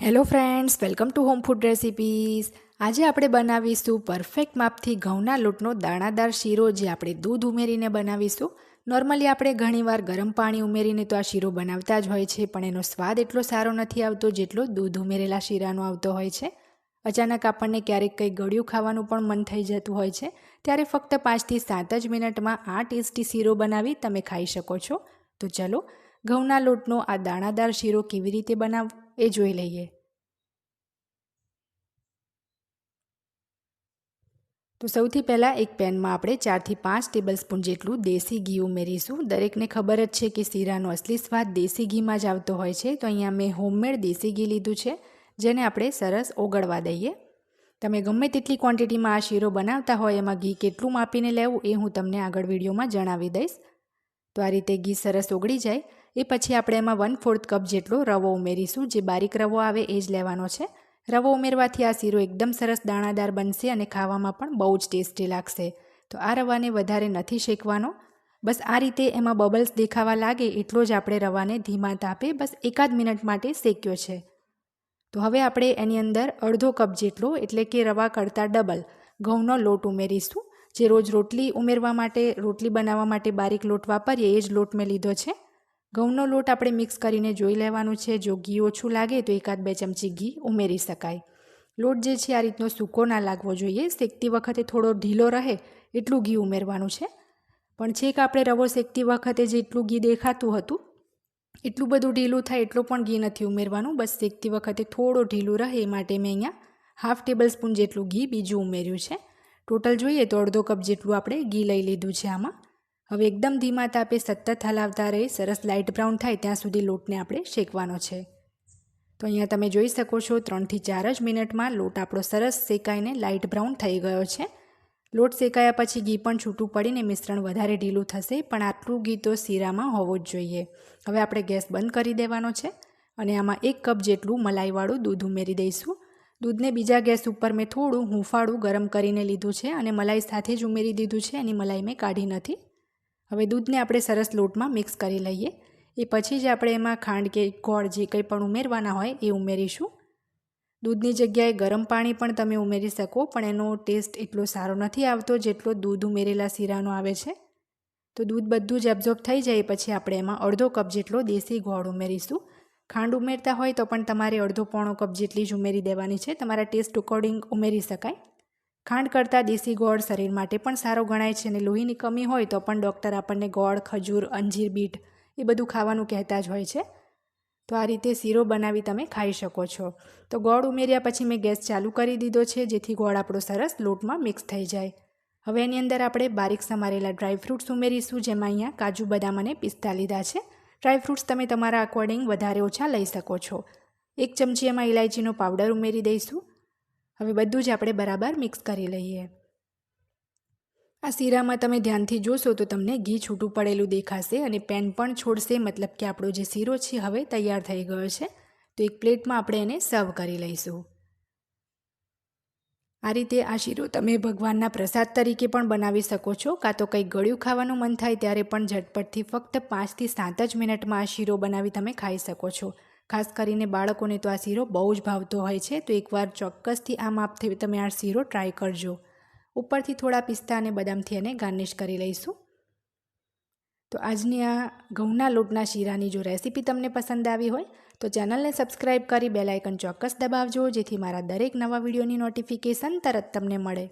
Hello friends welcome to home food recipes આજે આપણે બનાવીશું પરફેક્ટ માપથી ઘઉંના લોટનો દાણાદાર શીરો જે આપણે દૂધ ઉમેરીને બનાવીશું. નોર્મલી આપણે ઘણીવાર ગરમ પાણી ઉમેરીને તો આ શીરો બનાવતા જ હોય છે, પણ એનો સ્વાદ એટલો સારો નથી આવતો જેટલો દૂધ ઉમેરેલા શીરાનો આવતો હોય છે. અચાનક આપણને ક્યારેક કંઈ ગળ્યું ખાવાનું પણ મન થઈ જતું હોય છે. ત્યારે ફક્ત પાંચથી સાત જ મિનિટમાં આ ટેસ્ટી શીરો બનાવી તમે ખાઈ શકો છો. તો ચલો ઘઉંના લોટનો આ દાણાદાર શીરો કેવી રીતે બનાવવો એ જોઈ લઈએ. તો સૌથી પહેલાં એક પેનમાં આપણે ચારથી પાંચ ટેબલ સ્પૂન જેટલું દેશી ઘી ઉમેરીશું. દરેકને ખબર જ છે કે શીરાનો અસલી સ્વાદ દેશી ઘીમાં જ આવતો હોય છે. તો અહીંયા મેં હોમમેડ દેશી ઘી લીધું છે, જેને આપણે સરસ ઓગળવા દઈએ. તમે ગમે તેટલી ક્વોન્ટિટીમાં આ શીરો બનાવતા હોય, એમાં ઘી કેટલું માપીને લેવું, એ હું તમને આગળ વિડીયોમાં જણાવી દઈશ. તો આ રીતે ઘી સરસ ઓગળી જાય. એ પછી આપણે એમાં વન ફોર્થ કપ જેટલો રવો ઉમેરીશું. જે બારીક રવો આવે એ જ લેવાનો છે. રવો ઉમેરવાથી આ શીરો એકદમ સરસ દાણાદાર બનશે અને ખાવામાં પણ બહુ જ ટેસ્ટી લાગશે. તો આ રવાને વધારે નથી શેકવાનો. બસ આ રીતે એમાં બબલ્સ દેખાવા લાગે એટલો જ આપણે રવાને ધીમા તાપે બસ એકાદ મિનિટ માટે શેક્યો છે. તો હવે આપણે એની અંદર અડધો કપ જેટલો એટલે કે રવા કરતાં ડબલ ઘઉંનો લોટ ઉમેરીશું. જે રોજ રોટલી ઉમેરવા માટે, રોટલી બનાવવા માટે બારીક લોટ વાપરીએ, એ જ લોટ મેં લીધો છે. ઘઉંનો લોટ આપણે મિક્સ કરીને જોઈ લેવાનું છે. જો ઘી ઓછું લાગે તો એકાદ બે ચમચી ઘી ઉમેરી શકાય. લોટ જે છે, આ રીતનો સૂકો ના લાગવો જોઈએ. શેકતી વખતે થોડો ઢીલો રહે એટલું ઘી ઉમેરવાનું છે. પણ છેક આપણે રવો શેકતી વખતે જેટલું ઘી દેખાતું હતું, એટલું બધું ઢીલું થાય એટલું પણ ઘી નથી ઉમેરવાનું. બસ શેકતી વખતે થોડો ઢીલું રહે એ માટે મેં અહીંયા હાફ ટેબલ સ્પૂન જેટલું ઘી બીજું ઉમેર્યું છે. ટોટલ જોઈએ તો અડધો કપ જેટલું આપણે ઘી લઈ લીધું છે આમાં. હવે એકદમ ધીમા તાપે સતત હલાવતા રહે, સરસ લાઇટ બ્રાઉન થાય ત્યાં સુધી લોટને આપણે શેકવાનો છે. તો અહીંયા તમે જોઈ શકો છો ત્રણથી ચાર જ મિનિટમાં લોટ આપણો સરસ શેકાઈને લાઇટ બ્રાઉન થઈ ગયો છે. લોટ શેકાયા પછી ઘી પણ છૂટું પડીને મિશ્રણ વધારે ઢીલું થશે, પણ આટલું ઘી તો શીરામાં હોવું જ જોઈએ. હવે આપણે ગેસ બંધ કરી દેવાનો છે અને આમાં એક કપ જેટલું મલાઈવાળું દૂધ ઉમેરી દઈશું. દૂધને બીજા ગેસ ઉપર મેં થોડું હૂંફાળું ગરમ કરીને લીધું છે અને મલાઈ સાથે જ ઉમેરી દીધું છે. એની મલાઈ મેં કાઢી નથી. હવે દૂધને આપણે સરસ લોટમાં મિક્સ કરી લઈએ. એ પછી જ આપણે એમાં ખાંડ કે ગોળ જે કંઈ પણ ઉમેરવાના હોય એ ઉમેરીશું. દૂધની જગ્યાએ ગરમ પાણી પણ તમે ઉમેરી શકો, પણ એનો ટેસ્ટ એટલો સારો નથી આવતો જેટલો દૂધ ઉમેરેલા શીરાનો આવે છે. તો દૂધ બધું જ એબ્ઝોર્બ થઈ જાય પછી આપણે એમાં અડધો કપ જેટલો દેશી ગોળ ઉમેરીશું. ખાંડ ઉમેરતા હોય તો પણ તમારે અડધો પોણો કપ જેટલી જ ઉમેરી દેવાની છે. તમારા ટેસ્ટ અકોર્ડિંગ ઉમેરી શકાય. ખાંડ કરતાં દેશી ગોળ શરીર માટે પણ સારો ગણાય છે અને લોહીની કમી હોય તો પણ ડૉક્ટર આપણને ગોળ, ખજૂર, અંજીર, બીટ એ બધું ખાવાનું કહેતા જ હોય છે. તો આ રીતે શીરો બનાવી તમે ખાઈ શકો છો. તો ગોળ ઉમેર્યા પછી મેં ગેસ ચાલુ કરી દીધો છે, જેથી ગોળ આપણો સરસ લોટમાં મિક્સ થઈ જાય. હવે એની અંદર આપણે બારીક સમારેલા ડ્રાય ફ્રૂટ્સ ઉમેરીશું, જેમાં અહીંયા કાજુ, બદામ અને પિસ્તા લીધા છે. ડ્રાય ફ્રૂટ્સ તમે તમારા અકોર્ડિંગ વધારે ઓછા લઈ શકો છો. એક ચમચી એમાં ઇલાયચીનો પાવડર ઉમેરી દઈશું. હવે બધું જ આપણે બરાબર મિક્સ કરી લઈએ. આ શીરામાં તમે ધ્યાનથી જોશો તો તમને ઘી છૂટું પડેલું દેખાશે અને પેન પણ છોડશે, મતલબ કે આપણો જે શીરો છે, હવે તૈયાર થઈ ગયો છે. તો એક પ્લેટમાં આપણે એને સર્વ કરી લઈશું. આ રીતે આ શીરો તમે ભગવાનના પ્રસાદ તરીકે પણ બનાવી શકો છો. કાં તો કંઈક ગળ્યું ખાવાનું મન થાય ત્યારે પણ ઝટપટથી ફક્ત પાંચથી સાત જ મિનિટમાં આ શીરો બનાવી તમે ખાઈ શકો છો. ખાસ કરીને બાળકોને તો આ શીરો બહુ જ ભાવતો હોય છે. તો એકવાર ચોક્કસથી આ માપથી તમે આ શીરો ટ્રાય કરજો. ઉપરથી થોડા પિસ્તા અને બદામથી એને ગાર્નિશ કરી લઈશું. તો આજની આ ઘઉંના લોટના શીરાની જો રેસીપી તમને પસંદ આવી હોય તો ચેનલને સબસ્ક્રાઈબ કરી બેલાઇકન ચોક્કસ દબાવજો, જેથી મારા દરેક નવા વિડીયોની નોટિફિકેશન તરત તમને મળે.